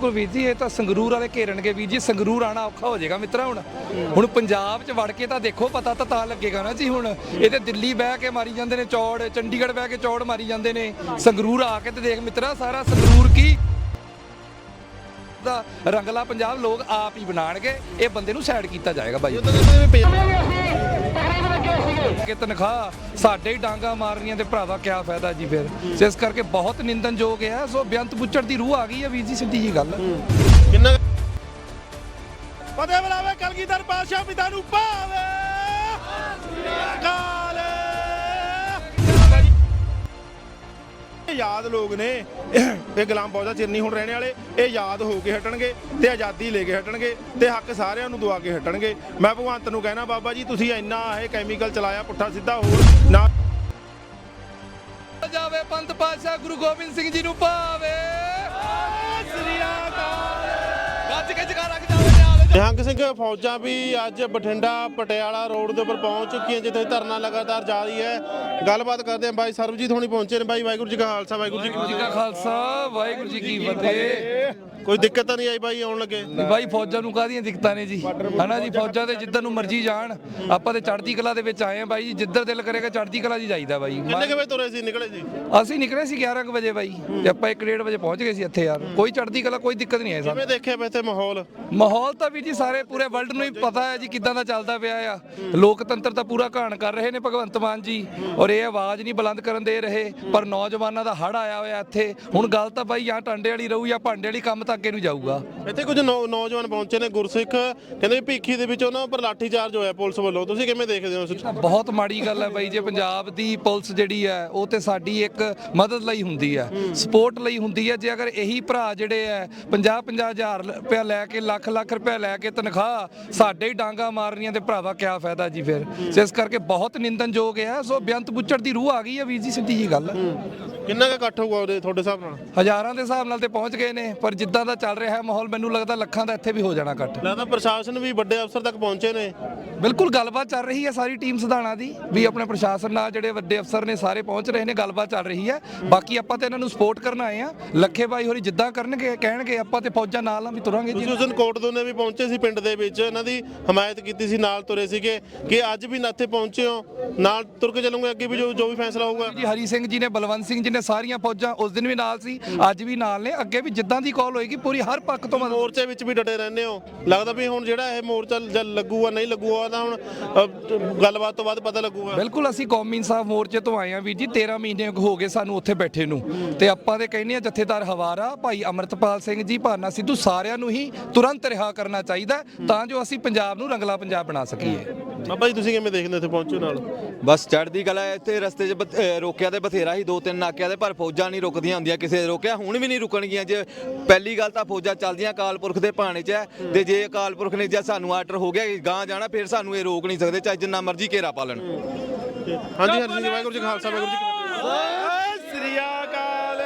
ਬਿਲਕੁਲ ਵੀਰ ਜੀ, ਇਹ ਤਾਂ ਸੰਗਰੂਰ ਵਾਲੇ ਘੇਰਨਗੇ ਵੀਰ ਜੀ, ਸੰਗਰੂਰ ਆਣਾ ਔਖਾ ਹੋ ਜਾਏਗਾ ਮਿੱਤਰਾ ਹੁਣ। ਹੁਣ ਪੰਜਾਬ 'ਚ ਵੜ ਕੇ ਤਾਂ ਦੇਖੋ, ਪਤਾ ਤਾਂ ਤਾਂ ਲੱਗੇਗਾ ਨਾ ਜੀ ਹੁਣ। ਇਹ ਤੇ ਦਿੱਲੀ ਬਹਿ ਕੇ ਮਾਰੀ ਜਾਂਦੇ ਨੇ ਚੌੜ, ਚੰਡੀਗੜ੍ਹ ਬਹਿ ਕੇ ਚੌੜ ਮਾਰੀ ਜਾਂਦੇ ਨੇ। ਸੰਗਰੂਰ ਆ ਕੇ ਤੇ ਦੇਖ ਮਿੱਤਰਾ, ਸਾਰਾ ਸੰਗਰੂਰ ਕੀ ਦਾ ਰੰਗਲਾ ਪੰਜਾਬ ਲੋਕ ਆਪ ਹੀ ਬਣਾਣਗੇ, ਇਹ ਬੰਦੇ ਨੂੰ ਸਾਈਡ ਕੀਤਾ ਜਾਏਗਾ ਬਾਈ। ਕਿ ਤਨਖਾਹ ਸਾਡੇ ਹੀ ਡਾਂਗਾ ਮਾਰਨੀਆਂ ਤੇ ਭਰਾਵਾ ਕਿਆ ਫਾਇਦਾ ਜੀ ਫਿਰ। ਇਸ ਕਰਕੇ ਬਹੁਤ ਨਿੰਦਨਯੋਗ ਹੈ। ਸੋ ਬੇਅੰਤ ਬੁੱਚੜ ਦੀ ਰੂਹ ਆ ਗਈ ਹੈ ਵੀਰ ਜੀ ਸਿੱਧੀ ਜੀ ਗੱਲ। ਕਿੰਨਾ ਫਤਿਹ ਬੁਲਾਵੇ ਕਲਗੀਧਰ ਪਾਤਸ਼ਾਹ ਪਿਤਾ ਨੂੰ ਭਾਵੇ ਇਹ ਯਾਦ ਲੋਕ ਨੇ। ਇਹ ਗੁਲਾਮ ਬਹੁਤਾ ਚਿਰ ਨਹੀਂ ਹੁਣ ਰਹਿਣੇ ਵਾਲੇ ਇਹ ਯਾਦ ਹੋ ਕੇ ਹਟਣਗੇ ਤੇ ਆਜ਼ਾਦੀ ਲੈ ਕੇ ਹਟਣਗੇ ਤੇ ਹੱਕ ਸਾਰਿਆਂ ਨੂੰ ਦਵਾ ਕੇ ਹਟਣਗੇ। ਮੈਂ ਭਗਵੰਤ ਨੂੰ ਕਹਿਣਾ ਬਾਬਾ ਜੀ ਤੁਸੀਂ ਇੰਨਾ ਇਹ ਕੈਮੀਕਲ ਚਲਾਇਆ ਪੁੱਠਾ ਸਿੱਧਾ ਹੋਰ ਨਾ ਜਾਵੇ ਪੰਥ ਪਾਤਸ਼ਾਹ ਗੁਰੂ ਗੋਬਿੰਦ ਸਿੰਘ ਜੀ ਨੂੰ ਪਾਵੇ। ਸ੍ਰੀ ਅਕਾਲ। ਗੱਜ ਕੇ ਜਗਾ ਰੱਖ ਨਿਹੰਗ ਸਿੰਘ ਫੌਜਾਂ ਵੀ ਅੱਜ ਬਠਿੰਡਾ ਪਟਿਆਲਾ ਰੋਡ ਦੇ ਉੱਪਰ ਪਹੁੰਚ ਚੁੱਕੀਆਂ ਜਿੱਥੇ ਧਰਨਾ ਲਗਾਤਾਰ ਜਾਰੀ ਹੈ। ਗੱਲਬਾਤ ਕਰਦੇ ਹਾਂ ਬਾਈ ਸਰਬਜੀਤ ਹੋਣੀ ਪਹੁੰਚੇ ਨੇ। ਬਾਈ ਵਾਹਿਗੁਰੂ ਜੀ ਕਾ ਖਾਲਸਾ ਵਾਹਿਗੁਰੂ ਜੀ ਕੀ ਜੀ ਖਾਲਸਾ ਵਾਹਿਗੁਰੂ ਜੀ ਕੀ ਫਤਿਹ। ਕੋਈ ਦਿੱਕਤ ਤਾਂ ਨਹੀਂ ਆਈ ਬਾਈ ਆਉਣ ਲੱਗੇ? ਬਾਈ ਫੌਜਾਂ ਨੂੰ ਕਾਹਦੀਆਂ ਦਿੱਕਤਾਂ ਨੇ ਜੀ? ਹਨਾ ਜੀ ਫੌਜਾਂ ਤੇ ਜਿੱਧਰ ਨੂੰ ਮਰਜ਼ੀ ਜਾਣ ਆਪਾਂ ਤੇ ਚੜ੍ਹਦੀ ਕਲਾ ਦੇ ਵਿੱਚ ਆਏ ਆ ਬਾਈ ਜੀ ਜਿੱਧਰ ਦਿਲ ਕਰੇਗਾ ਚੜ੍ਹਦੀ ਕਲਾ 'ਚ ਜਾਈਦਾ ਬਾਈ। ਕਿੰਨੇ ਕੁ ਵਜੇ ਤੁਰੇ ਸੀ? ਨਿਕਲੇ ਸੀ? ਅਸੀਂ ਨਿਕਲੇ ਸੀ 11 ਕੁ ਵਜੇ ਬਾਈ ਤੇ ਆਪਾਂ 1:30 ਵਜੇ ਪਹੁੰਚ ਗਏ ਸੀ ਇੱਥੇ ਯਾਰ। ਕੋਈ ਚੜ੍ਹਦੀ ਕਲਾ ਕੋਈ ਦਿੱਕਤ ਨਹੀਂ ਆਈ ਸਾਨੂੰ। ਕਿਵੇਂ ਦੇਖਿਆ ਵੈਸੇ ਮਾਹੌਲ? ਮਾਹੌਲ ਤਾਂ ਵੀ ਜੀ ਸਾਰੇ ਪੂਰੇ ਵਰਲਡ ਨੂੰ ਹੀ ਪਤਾ ਹੈ ਜੀ ਕਿੱਦਾਂ ਦਾ ਚੱਲਦਾ ਪਿਆ ਆ। ਲੋਕਤੰਤਰ ਤਾਂ ਪੂਰਾ ਘਾਣ ਕਰ ਰਹੇ ਨੇ ਭਗਵੰਤ ਮਾਨ ਜੀ। ਔਰ ਇਹ ਆਵਾਜ਼ ਨਹੀਂ ਬੁਲੰਦ ਕਰਨ ਦੇ ਰਹੇ ਪਰ ਨੌਜਵਾਨਾਂ ਦਾ ਹੜ ਆਇਆ ਹੋਇਆ ਇੱਥੇ। ਹੁਣ ਗੱਲ ਤਾਂ ਬਾਈ ਜਾਂ ਟਾਂਡੇ ਵਾਲੀ ਰਹੂ ਜਾਂ ਭਾਂਡੇ ਵਾਲੀ ਕੰਮ ਤਾਂ ਅੱਗੇ ਨੂੰ ਜਾਊਗਾ। ਇੱਥੇ ਕੁਝ ਨੌਜਵਾਨ ਪਹੁੰਚੇ ਨੇ ਗੁਰਸਿੱਖ। ਕਹਿੰਦੇ ਭੀਖੀ ਦੇ ਵਿੱਚ ਉਹਨਾਂ ਉੱਪਰ ਲਾਠੀ ਚਾਰਜ ਹੋਇਆ ਪੁਲਿਸ ਵੱਲੋਂ। ਤੁਸੀਂ ਕਿਵੇਂ ਦੇਖਦੇ ਹੋ ਇਸ ਬਹੁਤ ਮਾੜੀ ਗੱਲ ਹੈ ਬਾਈ ਜੇ ਪੰਜਾਬ ਦੀ ਪੁਲਿਸ ਜਿਹੜੀ ਹੈ ਉਹ ਤੇ ਸਾਡੀ ਇੱਕ ਮਦਦ ਲਈ ਹੁੰਦੀ ਹੈ। ਸਪੋਰਟ ਲਈ ਹੁੰਦੀ ਹੈ। ਜੇ ਅਗਰ ਇਹੀ ਭਰਾ ਜਿਹੜੇ ਹੈ 50 50 ਹਜ਼ਾਰ ਰੁਪਇਆ ਲੈ ਕੇ ਲੱਖ ਲੱਖ ਰੁਪਇਆ ਲੈ ਕੇ ਤਨਖਾਹ ਸਾਡੇ ਹੀ ਡਾਂਗਾ ਮਾਰਨੀਆਂ ਤੇ ਭਰਾਵਾ ਕਿਆ ਫਾਇਦਾ ਜੀ ਫਿਰ। ਇਸ ਕਰਕੇ ਬਹੁਤ ਨਿੰਦਨਯੋਗ ਹੈ। ਸੋ ਬੇਅੰਤ ਬੁੱਚੜ ਦੀ ਰੂਹ ਆ ਗਈ ਹੈ ਵੀਰ ਜੀ, ਸਿੱਧੀ ਜੀ ਗੱਲ। ਕਿੰਨਾ ਕੁ ਇਕੱਠ ਹੋਊਗਾ ਉਹਦੇ ਤੁਹਾਡੇ ਹਿਸਾਬ ਨਾਲ? ਹਜ਼ਾਰਾਂ ਦੇ ਹਿਸਾਬ ਨਾਲ ਤੇ ਪਹੁੰਚ ਗਏ ਨੇ ਪਰ ਜਿੱਦਾਂ ਦਾ ਚੱਲ ਰਿਹਾ ਹੈ ਮਾਹੌਲ ਮੈਨੂੰ ਲੱਗਦਾ ਲੱਖਾਂ ਦਾ ਇੱਥੇ ਵੀ ਹੋ ਜਾਣਾ ਇਕੱਠ। ਲੱਗਦਾ ਪ੍ਰਸ਼ਾਸਨ ਵੀ ਵੱਡੇ ਅਫਸਰ ਤੱਕ ਪਹੁੰਚੇ ਨੇ। ਬਿਲਕੁਲ ਗੱਲਬਾਤ ਚੱਲ ਰਹੀ ਹੈ ਸਾਰੀ ਟੀਮ ਸਧਾਣਾ ਦੀ ਵੀ ਆਪਣੇ ਪ੍ਰਸ਼ਾਸਨ ਨਾਲ ਜਿਹੜੇ ਵੱਡੇ ਅਫਸਰ ਨੇ ਸਾਰੇ ਪਹੁੰਚ ਰਹੇ ਨੇ ਗੱਲਬਾਤ ਚੱਲ ਰਹੀ ਹੈ। ਬਾਕੀ ਆਪਾਂ ਤੇ ਇਹਨਾਂ ਨੂੰ ਸਪੋਰਟ ਕਰਨ ਆਏ ਆ ਲੱਖੇ ਬਾਈ ਹੋਰੀ ਜਿੱਦਾਂ ਕਰਨਗੇ ਕਹਿਣਗੇ ਆਪਾਂ ਤੇ ਫੌਜਾਂ ਨਾਲ ਆ ਵੀ ਤੁਰਾਂਗੇ ਜੀ। ਤੁਸੀਂ ਉਸ ਦਿਨ ਕੋਟ ਦੋਨੇ ਵੀ ਪਹੁੰਚੇ ਸੀ ਪਿੰਡ ਦੇ ਵਿੱਚ ਇਹਨਾਂ ਦੀ ਹਮਾਇਤ ਕੀਤੀ ਸੀ ਨਾਲ ਤੁਰੇ ਸੀਗੇ। ਕਿ ਅੱਜ ਵੀ ਨਾਥੇ ਪਹੁੰਚੇ ਹੋ ਨਾਲ ਤੁਰ ਕੇ ਚੱਲੂਗੇ ਅੱਗੇ ਵੀ ਜੋ ਜੋ ਵੀ ਫੈਸਲਾ ਹੋਊਗਾ? ਜੀ ਹਰੀ ਸਿੰਘ ਜੀ ਨੇ ਬਲਵੰਤ ਸਿੰਘ ਜੀ ਨੇ ਸਾਰੀਆਂ ਫੌਜਾਂ ਉਸ ਦਿਨ ਵੀ ਨਾਲ ਸੀ ਅੱਜ ਵੀ ਨਾਲ ਨੇ। ਅੱਗੇ ਵੀ ਜਿੱਦਾਂ ਦੀ ਕਾਲ ਹੋਏਗੀ ਪੂਰੀ ਹਰ ਪੱਖ ਤੋਂ ਮਦਦ ਮੋਰਚੇ ਵਿੱਚ ਵੀ ਡਟੇ ਰਹਿੰਦੇ ਹੋ। ਲੱਗਦਾ ਵੀ ਹੁਣ ਜਿਹੜਾ ਇਹ ਮੋਰਚਾ ਜਦ ਲੱਗੂਗਾ ਨਹੀਂ ਲੱਗੂਗਾ ਤਾਂ ਹੁਣ ਗੱਲਬਾਤ ਤੋਂ ਬਾਅਦ ਪਤਾ ਲੱਗੂਗਾ। ਬਿਲਕੁਲ ਅਸੀਂ ਕੌਮੀ ਇਨਸਾਫ ਮੋਰਚੇ ਤੋਂ ਆਏ ਆ ਵੀਰ ਜੀ। 13 ਮਹੀਨੇ ਹੋ ਗਏ ਸਾਨੂੰ ਉੱਥੇ ਬੈਠੇ ਨੂੰ। ਤੇ ਆਪਾਂ ਤੇ ਕਹਿੰਦੇ ਆ ਜਥੇਦਾਰ ਹਵਾਰਾ ਭਾਈ ਅਮਰਤਪਾਲ ਸਿੰਘ ਜੀ ਭਾਨਾ ਸਿੱਧੂ ਸਾਰਿਆਂ ਨੂੰ ਹੀ ਤੁਰੰਤ ਰਿਹਾ ਕਰਨਾ ਚਾਹੀਦਾ ਹੈ, ਤਾਂ ਜੋ ਅਸੀਂ ਪੰਜਾਬ ਨੂੰ ਰੰਗਲਾ ਪੰਜਾਬ ਬਣਾ ਸਕੀਏ। ਬਾਬਾ ਜੀ ਤੁਸੀਂ ਕਿਵੇਂ ਦੇਖਦੇ ਇੱਥੇ ਪਹੁੰਚੇ ਨਾਲ? ਬਸ ਚੜ੍ਹਦੀ ਕਲਾ ਹੈ, ਇੱਥੇ ਰਸਤੇ 'ਚ ਬਥ- ਅਹ ਰੋਕਿਆ ਤੇ ਬਥੇਰਾ ਹੀ ਦੋ ਤਿੰਨ ਨਾਕਿਆਂ ਦੇ ਪਰ ਫੌਜਾਂ ਨਹੀਂ ਰੁਕਦੀਆਂ ਹੁੰਦੀਆਂ ਕਿਸੇ ਦੇ ਰੋਕਿਆ ਹੁਣ ਵੀ ਨਹੀਂ ਰੁਕਣਗੀਆਂ ਜੇ ਪਹਿਲੀ ਗੱਲ ਤਾਂ ਫੌਜਾਂ ਚੱਲਦੀਆਂ ਅਕਾਲ ਪੁਰਖ ਦੇ ਭਾਣੇ 'ਚ ਹੈ ਤੇ ਜੇ ਅਕਾਲ ਪੁਰਖ ਨੇ ਜੇ ਸਾਨੂੰ ਆਰਡਰ ਹੋ ਗਿਆ ਕਿ ਗਾਂ ਜਾਣਾ ਫਿਰ ਸਾਨੂੰ ਇਹ ਰੋਕ ਨਹੀਂ ਸਕਦੇ ਚਾਹੇ ਜਿੰਨਾ ਮਰਜ਼ੀ ਘੇਰਾ ਪਾ ਲੈਣ। ਹਾਂਜੀ ਹਰਜੀਤ ਜੀ ਵਾਹਿਗੁਰੂ ਜੀ ਕਾ ਖਾਲਸਾ ਵਾਹਿਗੁਰੂ ਜੀ ਕੀ ਫਤਿਹ। ਸ੍ਰੀ ਅਕਾਲ।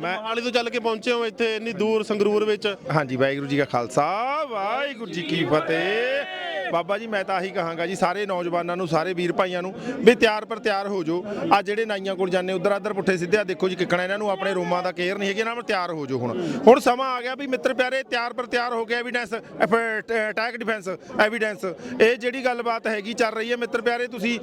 ਮੈਂ ਹਾਲੀ ਤੋਂ ਚੱਲ ਕੇ ਪਹੁੰਚੇ ਹਾਂ ਇੱਥੇ ਇੰਨੀ ਦੂਰ ਸੰਗਰੂਰ ਵਿੱਚ। ਹਾਂਜੀ ਵਾਹਿਗੁਰੂ ਜੀ ਕਾ ਖਾਲਸਾ ਵਾਹਿਗੁਰੂ ਜੀ ਕੀ ਫਤਿਹ। ਬਾਬਾ ਜੀ, ਮੈਂ ਤਾਂ ਆਹੀ ਕਹਾਂਗਾ ਜੀ, ਸਾਰੇ ਨੌਜਵਾਨਾਂ ਨੂੰ, ਸਾਰੇ ਵੀਰ ਭਾਈਆਂ ਨੂੰ ਵੀ ਤਿਆਰ ਪਰ ਤਿਆਰ ਹੋ ਜਾਓ। ਆ ਜਿਹੜੇ ਨਾਈਆਂ ਕੋਲ ਜਾਂਦੇ, ਉਧਰ ਆਧਰ ਪੁੱਠੇ ਸਿੱਧੇ ਆ ਦੇਖੋ ਜੀ, ਕਿੱਕਣਾ ਇਹਨਾਂ ਨੂੰ, ਆਪਣੇ ਰੋਮਾਂ ਦਾ ਕੇਅਰ ਨਹੀਂ ਹੈਗੀ, ਇਹਨਾਂ ਨੂੰ ਤਿਆਰ ਹੋ ਜਾਓ ਹੁਣ। ਹੁਣ ਸਮਾਂ ਆ ਗਿਆ ਵੀ ਮਿੱਤਰ ਪਿਆਰੇ, ਤਿਆਰ ਪਰ ਤਿਆਰ ਹੋ ਗਿਆ ਐਵੀਡੈਂਸ ਅਟੈਕ ਡਿਫੈਂਸ ਐਵੀਡੈਂਸ ਇਹ ਜਿਹੜੀ ਗੱਲਬਾਤ ਹੈਗੀ ਚੱਲ ਰਹੀ ਹੈ ਮਿੱਤਰ ਪਿਆਰੇ, ਤੁਸੀਂ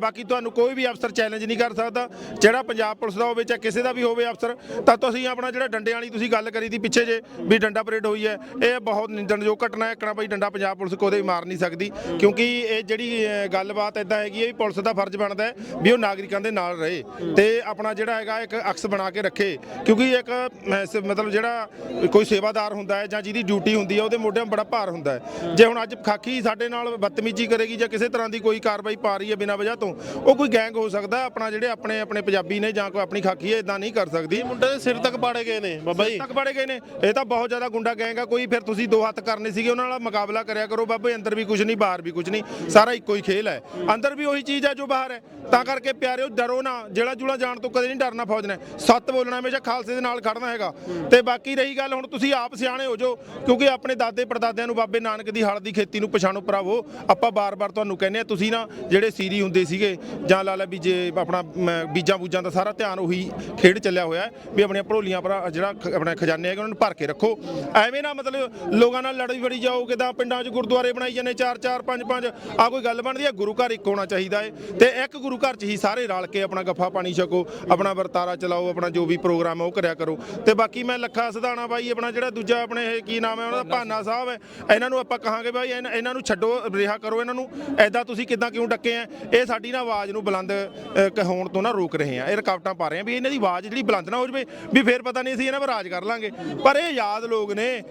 ਬਾਕੀ ਤੁਹਾਨੂੰ ਕੋਈ ਵੀ ਅਫਸਰ ਚੈਲੰਜ ਨਹੀਂ ਕਰ ਸਕਦਾ। ਜਿਹੜਾ ਪੰਜਾਬ ਪੁਲਿਸ ਦਾ ਹੋਵੇ, ਚਾਹੇ ਕਿਸੇ ਦਾ ਵੀ ਹੋਵੇ ਅਫਸਰ, ਤਾਂ ਤੁਸੀਂ ਆਪਣਾ ਜਿਹੜਾ ਡੰਡੇ ਵਾਲੀ ਤੁਸੀਂ ਗੱਲ ਕਰੀ ਦੀ ਪਿੱਛੇ ਜੇ, ਵੀ ਡੰਡਾ ਪਰੇਡ ਹੋਈ ਹੈ, ਇਹ ਬਹੁਤ ਨਿੰਦਣਯੋਗ ਘਟਨਾ ਹੈ। ਕਿਹੜਾ ਬਈ ਡੰਡਾ ਪੰਜਾਬ ਪੁਲਿਸ ਕੋਦੇ ਮਾਰ ਨਹੀਂ ਸਕਦੀ। ਕਿਉਂਕਿ ਇਹ ਜਿਹੜੀ ਅ, ਗੱਲਬਾਤ ਇਦਾਂ ਹੈਗੀ ਹੈ ਵੀ ਪੁਲਿਸ ਦਾ ਫਰਜ਼ ਬਣਦਾ ਹੈ ਵੀ ਉਹ ਨਾਗਰਿਕਾਂ ਦੇ ਨਾਲ ਰਹੇ ਤੇ ਆਪਣਾ ਜਿਹੜਾ ਹੈਗਾ ਇੱਕ ਅਕਸ ਬਣਾ ਕੇ ਰੱਖੇ ਕਿਉਂਕਿ ਇੱਕ ਅ, ਸ- ਮਤਲਬ ਜਿਹੜਾ ਕੋਈ ਸੇਵਾਦਾਰ ਹੁੰਦਾ ਹੈ ਜਾਂ ਜਿਹਦੀ ਡਿਊਟੀ ਹੁੰਦੀ ਹੈ ਉਹਦੇ ਮੋਢਿਆਂ 'ਤੇ ਬੜਾ ਭਾਰ ਹੁੰਦਾ ਹੈ। ਜੇ ਹੁਣ ਅੱਜ ਖਾਕੀ ਸਾਡੇ ਨਾਲ ਬਦਤਮੀਜ਼ੀ ਕਰੇਗੀ ਜਾਂ ਕਿਸੇ ਤਰ੍ਹਾਂ ਦੀ ਕੋਈ ਕਾਰਵਾਈ ਪਾ ਰਹੀ ਹੈ ਬਿਨਾਂ ਵਜ੍ਹਾ ਤੋਂ ਉਹ ਕੋਈ ਗੈਂਗ ਹੋ ਸਕਦਾ ਆਪਣਾ ਜਿਹੜੇ ਆਪਣੇ ਆਪਣੇ ਪੰਜਾਬੀ ਨੇ ਜਾਂ ਕੋਈ ਆਪਣੀ ਖਾਕੀ ਹੈ ਇਦਾਂ ਨਹੀਂ ਕਰ ਸਕਦੀ। ਮੁੰਡੇ ਦੇ ਸਿਰ ਤੱਕ ਪਾੜੇ ਗਏ ਨੇ ਬਾਬਾ ਜੀ। ਤੱਕ ਬੜੇ ਗਏ ਨੇ। ਇਹ ਤਾਂ ਬਹੁਤ ਜ਼ਿਆਦਾ ਗੁੰਡਾ ਗੈਂਗ ਆ ਕੋਈ ਫਿਰ ਤੁਸੀਂ ਦੋ ਹੱਥ ਕਰਨੇ ਸੀਗੇ ਉਹਨਾਂ ਨਾਲ ਮੁਕਾਬਲਾ ਕਰਿਆ ਕਰੋ ਬਾਬੇ ਅੰਦਰ ਵੀ ਕੁਝ ਨਹੀਂ, ਬਾਹਰ ਵੀ ਕੁਝ ਨਹੀਂ, ਸਾਰਾ ਇੱਕੋ ਹੀ ਖੇਲ ਹੈ। ਅੰਦਰ ਵੀ ਉਹੀ ਚੀਜ਼ ਹੈ ਜੋ ਬਾਹਰ ਹੈ। ਤਾਂ ਕਰਕੇ ਪਿਆਰਿਓ, ਡਰੋ ਨਾ ਜਿਹੜਾ ਜੁਲਾ ਜਾਣ ਤੋਂ ਕਦੇ ਨਹੀਂ ਡਰਨਾ ਫੌਜ ਨੇ ਸੱਤ ਬੋਲਣਾ ਹਮੇਸ਼ਾ ਖਾਲਸੇ ਦੇ ਨਾਲ ਖੜਨਾ ਹੈਗਾ। ਤੇ ਬਾਕੀ ਰਹੀ ਗੱਲ, ਹੁਣ ਤੁਸੀਂ ਆਪ ਸਿਆਣੇ ਹੋ ਜੋ ਕਿਉਂਕਿ ਆਪਣੇ ਦਾਦੇ ਪੜਦਾਦਿਆਂ ਨੂੰ ਬਾਬੇ ਨਾਨਕ ਦੀ ਹਲ ਦੀ ਖੇਤੀ ਨੂੰ ਪਛਾਣੋ ਭਰਾਵੋ। ਆਪਾਂ ਬਾਰ-ਬਾਰ ਤੁਹਾਨੂੰ ਕਹਿੰਦੇ ਆ ਤੁਸੀਂ ਨਾ ਜਿਹੜੇ ਸੀਰੀ ਹੁੰਦੇ ਸੀਗੇ, ਜਾਂ ਲਾ ਲਾ ਵੀ ਜੇ ਆਪਣਾ ਬੀਜਾਂ ਬੂਜਾਂ ਦਾ ਸਾਰਾ ਧਿਆਨ ਉਹੀ ਖੇਡ ਚੱਲਿਆ ਹੋਇਆ ਵੀ ਆਪਣੀਆਂ ਭੜੋਲੀਆਂ ਭਰਾ, ਜਿਹੜਾ ਖ- ਆਪਣਾ ਖਜ਼ਾਨੇ ਹੈਗੇ, ਉਹਨਾਂ ਨੂੰ ਭਰ ਕੇ ਰੱਖੋ। ਐਵੇਂ ਨਾ ਮਤਲਬ ਲੋਕਾਂ ਨਾਲ ਲੜੀ ਵੜੀ ਜਾਓ, ਕਿਦਾਂ ਪਿੰਡਾਂ 'ਚ ਗੁਰਦੁਆਰੇ ਬਣਾਈ ਜਾਂਦੇ, ਚਾਰ ਚਾਰ ਪੰਜ ਪੰਜ ਆ ਕੋਈ ਗੱਲ ਬਣਦੀ ਹੈ? ਗੁਰੂ ਘਰ ਇੱਕ ਹੋਣਾ ਚਾਹੀਦਾ ਹੈ ਤੇ ਇੱਕ ਗੁਰੂ ਘਰ 'ਚ ਹੀ ਸਾਰੇ ਰਲ ਕੇ ਆਪਣਾ ਗੱਫਾ ਪਾਣੀ ਛਕੋ ਆਪਣਾ ਵਰਤਾਰਾ ਚਲਾਓ ਆਪਣਾ ਜੋ ਵੀ ਪ੍ਰੋਗਰਾਮ ਹੈ ਉਹ ਕਰਿਆ ਕਰੋ। ਤੇ ਬਾਕੀ ਮੈਂ ਲੱਖਾ ਸਧਾਣਾ ਬਾਈ ਆਪਣਾ ਜਿਹੜਾ ਦੂਜਾ ਆਪਣੇ ਇਹ ਕੀ ਨਾਮ ਹੈ ਉਹਨਾਂ ਦਾ ਭਾਨਾ ਸਾਹਿਬ ਹੈ। ਇਹਨਾਂ ਨੂੰ ਆਪਾਂ ਕਹਾਂਗੇ ਬਾਈ ਇਹਨਾਂ ਨੂੰ ਛੱਡੋ ਰਿਹਾ ਕਰੋ ਇਹਨਾਂ ਨੂੰ। ਐਦਾਂ ਤੁਸੀਂ ਕਿਦਾਂ ਕਿਉਂ ਡੱਕੇ ਆ? ਇਹ ਸਾਡੀ ਨਾ ਆਵਾਜ਼ ਨੂੰ ਬੁਲੰਦ ਅ, ਕ- ਹੋਣ ਤੋਂ ਨਾ ਰੋਕ ਰਹੇ ਆ। ਇਹ ਰੁਕਾਵਟਾਂ ਪਾ ਰਹੇ ਆ ਵੀ ਇਹਨਾਂ ਦੀ ਆਵਾਜ਼ ਜਿਹੜੀ ਬੁਲੰਦ ਨਾ ਹੋ ਜਵੇ ਵੀ ਫੇਰ ਪਤਾ ਨਹੀਂ ਅਸੀਂ ਇਹਨਾਂ 'ਤੇ ਰਾਜ ਕਰ ਲਾਂਗੇ। ਪਰ ਇਹ ਯਾਦ ਲੋਕ ਨੇ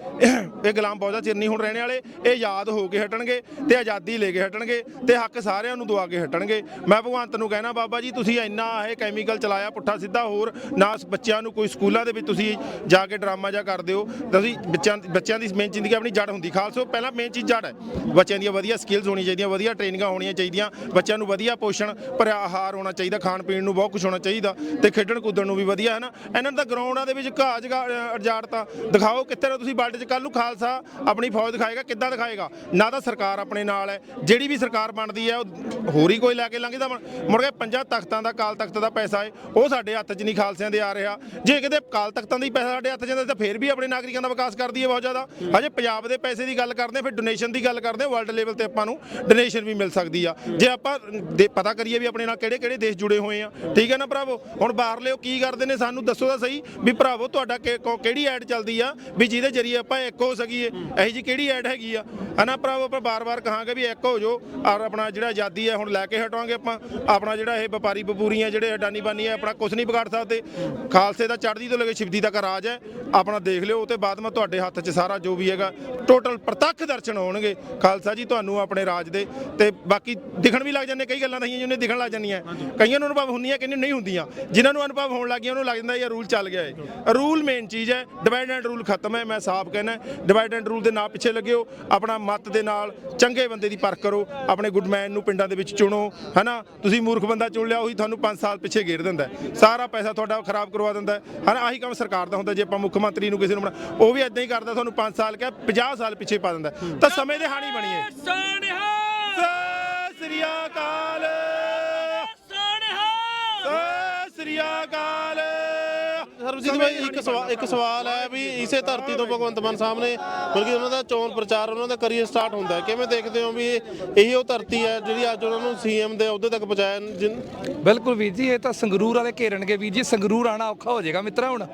ਇਹ ਗੁਲਾਮ ਬਹੁਤਾ ਚਿਰ ਨਹੀਂ ਹੁਣ ਰਹਿਣੇ ਵਾਲੇ ਇਹ ਯਾਦ ਹੋ ਕੇ ਹਟਣਗੇ। ਤੇ ਆਜ਼ਾਦੀ ਲੈ ਕੇ ਹਟਣਗੇ ਤੇ ਹੱਕ ਸਾਰਿਆਂ ਨੂੰ ਦਵਾ ਕੇ ਹਟਣਗੇ। ਮੈਂ ਭਗਵੰਤ ਨੂੰ ਕਹਿਣਾ, ਬਾਬਾ ਜੀ, ਤੁਸੀਂ ਇੰਨਾ ਇਹ ਕੈਮੀਕਲ ਚਲਾਇਆ, ਪੁੱਠਾ ਸਿੱਧਾ ਹੋਰ, ਨਾ ਬੱਚਿਆਂ ਨੂੰ ਕੋਈ ਸਕੂਲਾਂ ਦੇ ਵਿੱਚ ਤੁਸੀਂ ਜਾ ਕੇ ਡਰਾਮਾ ਜਾਂ ਕਰਦੇ ਹੋ ਤੁਸੀਂ ਬੱਚਿਆਂ ਬੱਚਿਆਂ ਦੀ ਮੇਨ ਜ਼ਿੰਦਗੀ ਆਪਣੀ ਜੜ ਹੁੰਦੀ। ਖਾਲਸੋ, ਪਹਿਲਾਂ ਮੇਨ ਚੀਜ਼ ਜੜ ਹੈ। ਬੱਚਿਆਂ ਦੀਆਂ ਵਧੀਆ ਸਕਿੱਲਸ ਹੋਣੀਆਂ ਚਾਹੀਦੀਆਂ, ਵਧੀਆ ਟ੍ਰੇਨਿੰਗਾਂ ਹੋਣੀਆਂ ਚਾਹੀਦੀਆਂ। ਬੱਚਿਆਂ ਨੂੰ ਵਧੀਆ ਪੋਸ਼ਣ ਭਰਿਆ ਆਹਾਰ ਹੋਣਾ ਚਾਹੀਦਾ, ਖਾਣ ਪੀਣ ਨੂੰ ਬਹੁਤ ਕੁਝ ਹੋਣਾ ਚਾਹੀਦਾ ਤੇ ਖੇਡਣ ਕੁੱਦਣ ਨੂੰ ਵੀ ਵਧੀਆ ਹੈ ਨਾ ਇਹਨਾਂ ਦਾ ਗਰਾਊਂਡਾਂ ਦੇ ਵਿੱਚ ਘਾਹ ਜਗਾ ਅਜਾੜਤਾ। ਦਿਖਾਓ ਕਿੱਥੇ ਨਾ ਤੁਸੀਂ ਵਰਲਡ 'ਚ। ਕੱਲ ਨੂੰ ਖਾਲਸਾ ਆਪਣੀ ਫੌਜ ਦਿਖਾਏਗਾ, ਕਿੱਦਾਂ ਦਿਖਾਏਗਾ? ਨਾ ਤਾਂ ਸਰਕਾਰ ਆਪਣੇ ਨਾਲ ਹੈ। ਜਿਹੜੀ ਵੀ ਸਰਕਾਰ ਬਣਦੀ ਹੈ ਉਹ ਹੋਰ ਹੀ ਕੋਈ ਲੈ ਕੇ ਲੰਘਦਾ ਮੁੜ ਕੇ ਪੰਜਾਂ ਤਖਤਾਂ ਦਾ ਕਾਲ ਤਖਤ ਦਾ ਪੈਸਾ ਹੈ ਉਹ ਸਾਡੇ ਹੱਥ 'ਚ ਨਹੀਂ ਖਾਲਸਿਆਂ ਦੇ ਆ ਰਿਹਾ। ਜੇ ਕਿਤੇ ਕਾਲ ਤਖਤਾਂ ਦਾ ਹੀ ਪੈਸਾ ਸਾਡੇ ਹੱਥ 'ਚ ਜਾਂਦਾ ਤਾਂ ਫਿਰ ਵੀ ਆਪਣੇ ਨਾਗਰਿਕਾਂ ਦਾ ਵਿਕਾਸ ਕਰਦੀ ਹੈ ਬਹੁਤ ਜ਼ਿਆਦਾ। ਹਜੇ ਪੰਜਾਬ ਦੇ ਪੈਸੇ ਦੀ ਗੱਲ ਕਰਦੇ ਹਾਂ, ਫਿਰ ਡੋਨੇਸ਼ਨ ਦੀ ਗੱਲ ਕਰਦੇ ਵਰਲਡ ਲੈਵਲ ਤੇ ਆਪਾਂ ਨੂੰ ਡੋਨੇਸ਼ਨ ਵੀ ਮਿਲ ਸਕਦੀ ਆ। ਜੇ ਆਪਾਂ ਦੇ- ਪਤਾ ਕਰੀਏ ਵੀ ਆਪਣੇ ਨਾਲ ਕਿਹੜੇ ਕਿਹੜੇ ਦੇਸ਼ ਜੁੜੇ ਹੋਏ ਆ। ਠੀਕ ਹੈ ਨਾ ਭਰਾਵੋ? ਹੁਣ ਬਾਹਰਲੇ ਉਹ ਕੀ ਕਰਦੇ ਨੇ ਸਾਨੂੰ ਦੱਸੋ ਤਾਂ ਸਹੀ ਵੀ ਭਰਾਵੋ ਤੁਹਾਡਾ ਕਿਹੜੀ ਐਡ ਚੱਲਦੀ ਆ? ਵੀ ਜਿਹਦੇ ਜਰੀਏ ਆਪਾਂ ਇੱਕ ਹੋ ਸਕੀਏ। ਇਹੋ ਜੀ ਕਿਹੜੀ ਐਡ ਹੈਗੀ ਆ? ਹਨਾ ਭਰਾਵੋ? ਆਪਾਂ ਬਾਰ-ਬਾਰ ਕਹਾਂਗੇ ਵੀ ਇੱਕ ਹੋ ਜਾਓ ਔਰ ਆਪਣਾ ਜਿਹੜਾ ਆਜ਼ਾਦੀ ਹੈ ਹੁਣ ਲੈ ਕੇ ਹਟਾਂਗੇ ਆਪਾਂ। ਆਪਣਾ ਜਿਹੜਾ ਇਹ ਵਪਾਰੀ ਵਪੂਰੀਆਂ ਜਿਹੜੇ ਅਡਾਨੀ ਬਾਨੀ ਹੈ ਆਪਣਾ ਕੁਝ ਨਹੀਂ ਵਿਗਾੜ ਸਕਦੇ। ਖਾਲਸੇ ਦਾ ਚੜ੍ਹਦੀ ਤੋਂ ਲੈ ਕੇ ਸ਼ਿਵਦੀ ਤੱਕ ਰਾਜ ਹੈ। ਆਪਣਾ ਦੇਖ ਲਿਓ ਉਹ ਤੇ ਬਾਅਦ ਮੈਂ ਤੁਹਾਡੇ ਹੱਥ 'ਚ ਸਾਰਾ ਜੋ ਵੀ ਹੈਗਾ ਟੋਟਲ ਪ੍ਰਤੱਖ ਦਰਸ਼ਨ ਹੋਣਗੇ। ਖਾਲਸਾ ਜੀ ਤੁਹਾਨੂੰ ਆਪਣੇ ਰਾਜ ਦੇ। ਤੇ ਬਾਕੀ ਦਿਖਣ ਵੀ ਲੱਗ ਜਾਂਦੇ ਕਈ ਗੱਲਾਂ ਨਹੀਂ ਜਿਹਨੇ ਦਿਖਣ ਲੱਗ ਜਾਂਦੀਆਂ। ਕਈਆਂ ਨੂੰ ਅਨੁਭਵ ਹੁੰਦੀਆਂ ਕਿੰਨੇ ਨਹੀਂ ਹੁੰਦੀਆਂ। ਜਿਨ੍ਹਾਂ ਨੂੰ ਅਨੁਭਵ ਹੋਣ ਲੱਗ ਗਿਆ ਉਹਨੂੰ ਲੱਗ ਜਾਂਦਾ ਯਾਰ ਰੂਲ ਚੱਲ ਗਿਆ ਹੈ ਰੂਲ ਮੇਨ ਚੀਜ਼ ਹੈ ਡਿਵਾਈਡ ਐਂਡ ਰੂਲ ਖਤਮ ਹੈ ਮੈਂ ਸਾਫ਼ ਕਹਿਣਾ। ਡਿਵਾਈਡ ਐਂਡ ਰੂਲ ਦੇ ਨਾਲ ਪਿੱਛੇ ਲੱਗਿਓ ਆਪਣਾ ਮਤ ਦੇ ਨਾਲ ਚੰਗੇ ਬੰਦੇ ਦੀ ਪਰਖ ਕਰੋ ਆਪਣੇ ਗੁੱਡਮੈਨ ਨੂੰ ਪਿੰਡਾਂ ਦੇ ਵਿੱਚ ਚੁਣੋ ਹਨਾ ਤੁਸੀਂ ਮੂਰਖ ਬੰਦਾ ਚੁਣ ਲਿਆ ਉਹੀ ਤੁਹਾਨੂੰ 5 ਸਾਲ ਪਿੱਛੇ ਗੇਰ ਦਿੰਦਾ। ਸਾਰਾ ਪੈਸਾ ਤੁਹਾਡਾ ਖਰਾਬ ਕਰਵਾ ਦਿੰਦਾ ਹੈ। ਹਨਾ ਆਹੀ ਕੰਮ ਸਰਕਾਰ ਦਾ ਹੁੰਦਾ ਜੇ ਆਪਾਂ ਮੁੱਖ ਮੰਤਰੀ ਨੂੰ ਕਿਸੇ ਨੂੰ ਬਣਾ ਉਹ ਵੀ ਇਦਾਂ ਹੀ ਕਰਦਾ ਤੁਹਾਨੂੰ 5 ਸਾਲ ਕਿਹਾ 50 ਸਾਲ ਪਿੱਛੇ ਪਾ ਦਿੰਦਾ। ਤਾਂ ਸਮੇਂ ਦੇ ਹਾਣੀ ਬਣੀਏ ਸਤਿ ਸ੍ਰੀ ਅਕਾਲ ਸਤਿ ਸ੍ਰੀ ਅਕਾਲ ਸਰਬਜੀਤ ਭਾਈ ਇੱਕ ਸਵਾਲ ਇੱਕ ਸਵਾਲ ਹੈ ਵੀ ਇਸੇ ਧਰਤੀ ਤੋਂ ਭਗਵੰਤ ਮਾਨ ਸਾਹਿਬ ਨੇ ਬਲਕਿ ਉਹਨਾਂ ਦਾ ਚੋਣ ਪ੍ਰਚਾਰ ਉਹਨਾਂ ਦਾ ਕਰੀਅਰ ਸਟਾਰਟ ਹੁੰਦਾ ਹੈ। ਕਿਵੇਂ ਦੇਖਦੇ ਹੋ ਵੀ ਇਹੀ ਉਹ ਧਰਤੀ ਹੈ ਜਿਹੜੀ ਅੱਜ ਉਹਨਾਂ ਨੂੰ ਸੀਐਮ ਦੇ ਅਹੁਦੇ ਤੱਕ ਪਹੁੰਚਾਇਆ ਜਿਨ- ਬਿਲਕੁਲ ਵੀਰ ਜੀ, ਇਹ ਤਾਂ ਸੰਗਰੂਰ ਵਾਲੇ ਘੇਰਨਗੇ ਵੀਰ ਜੀ, ਸੰਗਰੂਰ ਆਣਾ ਔਖਾ ਹੋ ਜਾਏਗਾ ਮਿੱਤਰਾ ਹੁਣ।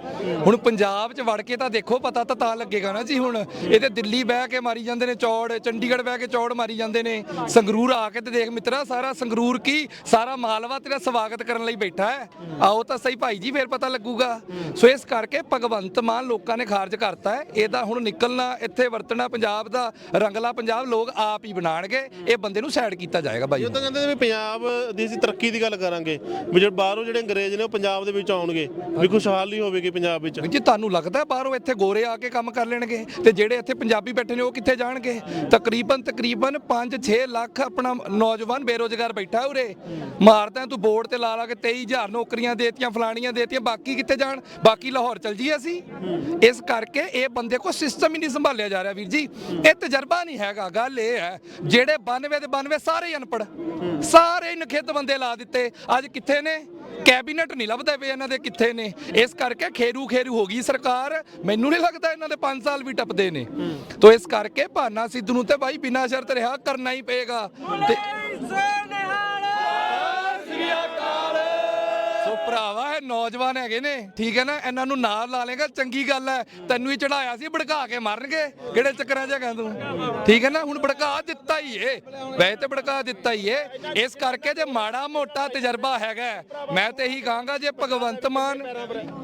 ਹੁਣ ਪੰਜਾਬ 'ਚ ਵੜ ਕੇ ਤਾਂ ਦੇਖੋ, ਪਤਾ ਤਾਂ ਤਾਂ ਲੱਗੇਗਾ ਨਾ ਜੀ ਹੁਣ। ਇਹ ਤੇ ਦਿੱਲੀ ਬਹਿ ਕੇ ਮਾਰੀ ਜਾਂਦੇ ਨੇ ਚੌੜ, ਚੰਡੀਗੜ੍ਹ ਬਹਿ ਕੇ ਚੌੜ ਮਾਰੀ ਜਾਂਦੇ ਨੇ। ਸੰਗਰੂਰ ਆ ਕੇ ਤੇ ਦੇਖ ਮਿੱਤਰਾ, ਸਾਰਾ ਸੰਗਰੂਰ ਕੀ, ਸਾਰਾ ਮਾਲਵਾ ਤੇਰਾ ਸਵਾਗਤ ਕਰਨ ਲਈ ਬੈਠਾ ਹੈ। ਆਓ ਤਾਂ ਸਹੀ ਭਾਈ ਜੀ, ਫੇਰ ਪਤਾ ਲੱਗੂਗਾ। ਸੋ ਇਸ ਕਰਕੇ ਭਗਵੰਤ ਮਾਨ ਲੋਕਾਂ ਨੇ ਖਾਰਜ ਕਰਤਾ ਹੈ। ਇਹਦਾ ਹੁਣ ਨਿਕਲਣਾ ਇੱਥੇ ਵਰਤਣਾ ਪੰਜਾਬ ਦਾ ਰੰਗਲਾ ਪੰਜਾਬ ਲੋਕ ਆਪ ਹੀ ਬਣਾਣਗੇ ਇਹ ਬੰਦੇ ਨੂੰ ਸਾਈਡ ਕੀਤਾ ਜਾਏਗਾ ਬਾਈ ਇਹ ਤਾਂ ਕਹਿੰਦੇ ਨੇ ਵੀ ਪੰਜਾਬ ਦੀ ਅਸੀਂ ਤਰੱਕੀ ਦੀ ਗੱਲ ਕਰਾਂਗੇ ਵੀ ਜਿਹੜੇ ਬਾਹਰੋਂ ਜਿਹੜੇ ਅੰਗਰੇਜ਼ ਨੇ ਉਹ ਪੰਜਾਬ ਦੇ ਵਿੱਚ ਆਉਣਗੇ ਵੀ ਖੁਸ਼ਹਾਲੀ ਹੋਵੇਗੀ ਪੰਜਾਬ ਵਿੱਚ। ਜੀ ਤੁਹਾਨੂੰ ਲੱਗਦਾ ਬਾਹਰੋਂ ਇੱਥੇ ਗੋਰੇ ਆ ਕੇ ਕੰਮ ਕਰ ਲੈਣਗੇ ਤੇ ਜਿਹੜੇ ਇੱਥੇ ਪੰਜਾਬੀ ਬੈਠੇ ਨੇ ਉਹ ਕਿੱਥੇ ਜਾਣਗੇ? ਤਕਰੀਬਨ ਤਕਰੀਬਨ 5-6 ਲੱਖ ਆਪਣਾ ਨੌਜਵਾਨ ਬੇਰੋਜ਼ਗਾਰ ਬੈਠਾ ਉਰੇ। ਮਾਰਦਾ ਤੂੰ ਬੋਰਡ ਤੇ ਲਾ ਲਾ ਕੇ 23000 ਨੌਕਰੀਆਂ ਦੇਤੀਆਂ ਫਲਾਣੀਆਂ ਦੇਤੀਆਂ ਬਾਕੀ ਕਿੱਥੇ ਜਾਣ? ਬਾਕੀ ਲਾਹੌਰ ਚਲ ਜੀ ਅਸੀਂ। ਇਸ ਕਰਕੇ ਇਹ ਬੰਦੇ ਕੋ ਸਿਸਟਮ ਹੀ ਨਹੀਂ ਸੰਭਾਲਿਆ ਜਾ ਰਿਹਾ ਵੀਰ ਜੀ। ਇਹ ਤਜਰਬਾ ਨਹੀਂ ਹੈਗਾ ਗੱਲ ਇਹ ਹੈ ਜਿਹੜੇ 92 ਦੇ 92 ਸਾਰੇ ਹੀ ਅਨਪੜ ਸਾਰੇ ਹੀ ਨਖਿੱਧ ਬੰਦੇ ਲਾ ਦਿੱਤੇ। ਅੱਜ ਕਿੱਥੇ ਨੇ? ਕੈਬਨਿਟ ਨਹੀਂ ਲੱਭਦਾ ਪਏ ਇਹਨਾਂ ਦੇ ਕਿੱਥੇ ਨੇ? ਇਸ ਕਰਕੇ ਖੇਰੂ ਖੇਰੂ ਹੋ ਗਈ ਸਰਕਾਰ। ਮੈਨੂੰ ਨਹੀਂ ਲੱਗਦਾ ਇਹਨਾਂ ਦੇ 5 ਸਾਲ ਵੀ ਟੱਪਦੇ ਨੇ। ਤੋ ਇਸ ਕਰਕੇ ਭਾਨਾ ਸਿੱਧੂ ਨੂੰ ਤੇ ਬਾਈ ਬਿਨਾਂ ਸ਼ਰਤ ਰਿਹਾ ਕਰਨਾ ਹੀ ਪਏਗਾ। ਤੇ ਸੋ ਭਰਾਵਾ ਇਹ ਨੌਜਵਾਨ ਹੈਗੇ ਨੇ, ਠੀਕ ਹੈ ਨਾ? ਇਹਨਾਂ ਨੂੰ ਨਾਲ ਲਾ ਲੇਗਾ ਚੰਗੀ ਗੱਲ ਹੈ। ਤੈਨੂੰ ਹੀ ਚੜਾਇਆ ਸੀ, ਭੜਕਾ ਕੇ ਮਾਰਨਗੇ। ਕਿਹੜੇ ਚੱਕਰਾਂ 'ਚ ਹੈਗਾ ਤੂੰ? ਠੀਕ ਹੈ ਨਾ? ਹੁਣ ਭੜਕਾ ਦਿੱਤਾ ਹੀ ਏ। ਵੈਸੇ ਤੇ ਭੜਕਾ ਦਿੱਤਾ ਹੀ ਏ। ਇਸ ਕਰਕੇ ਜੇ ਮਾੜਾ ਮੋਟਾ ਤਜਰਬਾ ਹੈਗਾ, ਮੈਂ ਤੇ ਇਹੀ ਕਹਾਂਗਾ, ਜੇ ਭਗਵੰਤ ਮਾਨ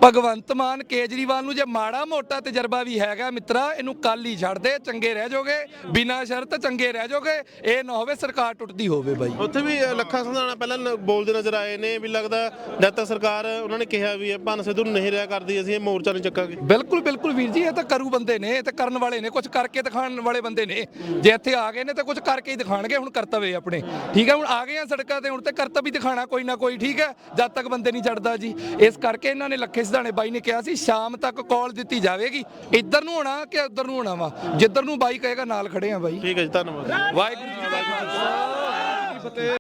ਭਗਵੰਤ ਮਾਨ ਕੇਜਰੀਵਾਲ ਨੂੰ ਜੇ ਮਾੜਾ ਮੋਟਾ ਤਜਰਬਾ ਵੀ ਹੈਗਾ ਮਿੱਤਰਾ, ਇਹਨੂੰ ਕੱਲ ਹੀ ਛੱਡ ਦੇ, ਚੰਗੇ ਰਹਿ ਜਾਓਗੇ ਬਿਨਾਂ ਸ਼ਰਤ ਚੰਗੇ ਰਹਿ ਜਾਓਗੇ ਇਹ ਨਾ ਹੋਵੇ, ਸਰਕਾਰ ਟੁੱਟਦੀ ਹੋਵੇ ਬਾਈ। ਉੱਥੇ ਵੀ ਲੱਖਾਂ ਸੰਧਾਣਾ ਪਹਿਲਾਂ ਬੋਲਦੇ ਨਜ਼ਰ ਆਏ ਨੇ, ਵੀ ਲੱਗਦਾ ਜਦ ਤੱਕ ਸਰਕਾਰ ਉਹਨਾਂ ਨੇ ਕਿਹਾ ਵੀ ਹੈ ਭੰਨ ਸਿੱਧੂ ਨੂੰ ਨਹੀਂ ਰਿਹਾ ਕਰਦੀ ਅਸੀਂ ਇਹ ਮੋਰਚਾ ਨਹੀਂ ਚੱਕਾਂਗੇ। ਬਿਲਕੁਲ ਬਿਲਕੁਲ ਵੀਰ ਜੀ ਇਹ ਤਾਂ ਕਰੂ ਬੰਦੇ ਨੇ ਇਹ ਤਾਂ ਕਰਨ ਵਾਲੇ ਨੇ ਕੁਝ ਕਰਕੇ ਦਿਖਾਉਣ ਵਾਲੇ ਬੰਦੇ ਨੇ। ਜੇ ਇੱਥੇ ਆ ਗਏ ਨੇ ਤਾਂ ਕੁਝ ਕਰਕੇ ਹੀ ਦਿਖਾਣਗੇ ਹੁਣ ਕਰਤੱਵ ਹੈ ਆਪਣੇ। ਠੀਕ ਹੈ ਹੁਣ ਆ ਗਏ ਆ ਸੜਕਾਂ ਤੇ ਹੁਣ ਤੇ ਕਰਤੱਵ ਹੀ ਦਿਖਾਣਾ ਕੋਈ ਨਾ ਕੋਈ ਠੀਕ ਹੈ? ਜਦ ਤੱਕ ਬੰਦੇ ਨਹੀਂ ਚੜਦਾ ਜੀ। ਇਸ ਕਰਕੇ ਇਹਨਾਂ ਨੇ ਲੱਖੇ ਸਿਧਾਣੇ ਬਾਈ ਨੇ ਕਿਹਾ ਸੀ ਸ਼ਾਮ ਤੱਕ ਕਾਲ ਦਿੱਤੀ ਜਾਵੇਗੀ। ਇੱਧਰ ਨੂੰ ਹੋਣਾ ਕਿ ਉੱਧਰ ਨੂੰ ਹੋਣਾ ਵਾ? ਜਿੱਧਰ ਨੂੰ ਬਾਈ ਕਹੇਗਾ ਨਾਲ ਖੜੇ ਆ ਬਾਈ। ਠੀਕ ਹੈ ਜੀ ਧੰਨਵਾਦ। ਵਾਹਿਗੁਰੂ ਜੀ ਕਾ ਖਾਲਸਾ